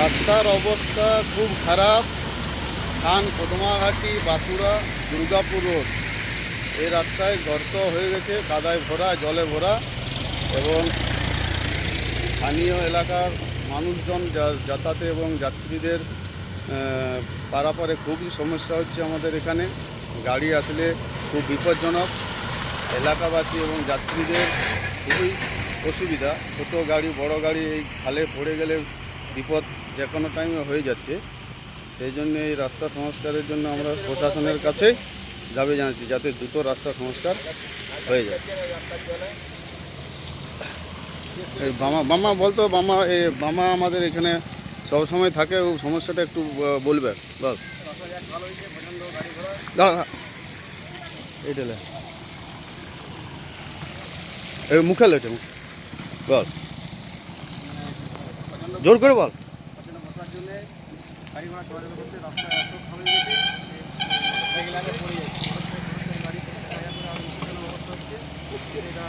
রাস্তার অবস্থা খুব খারাপ। খান কদমাঘাটি বাঁকুড়া, দুর্গাপুর রোড। এই রাস্তায় গর্ত হয়ে গেছে, কাদায় ভরা, জলে ভরা এবং স্থানীয় এলাকার মানুষজন যাতায়াতে এবং যাত্রীদের পারাপারে খুবই সমস্যা হচ্ছে আমাদের এখানে। গাড়ি আসলে খুব বিপজ্জনক। এলাকাবাসী এবং যাত্রীদের খুবই অসুবিধা। ছোটো গাড়ি, বড় গাড়ি এই খালে পড়ে গেলে বিপদ যে কোনো টাইমে হয়ে যাচ্ছে সেই জন্য এই রাস্তা সংস্কারের জন্য আমরা প্রশাসনের কাছে দাবি জানাচ্ছি, যাতে দ্রুত রাস্তা সংস্কার হয়ে যায় এই বামা বামা বলতো, বামা এ বামা আমাদের এখানে সবসময় থাকে, ও সমস্যাটা একটু বলবে, বল। এইটা এই মুখে লেটে মুখে। বল জোর করে বল। গাড়ি ঘোড়া চলাচল করতে রাস্তা এত খারাপ হয়ে এটা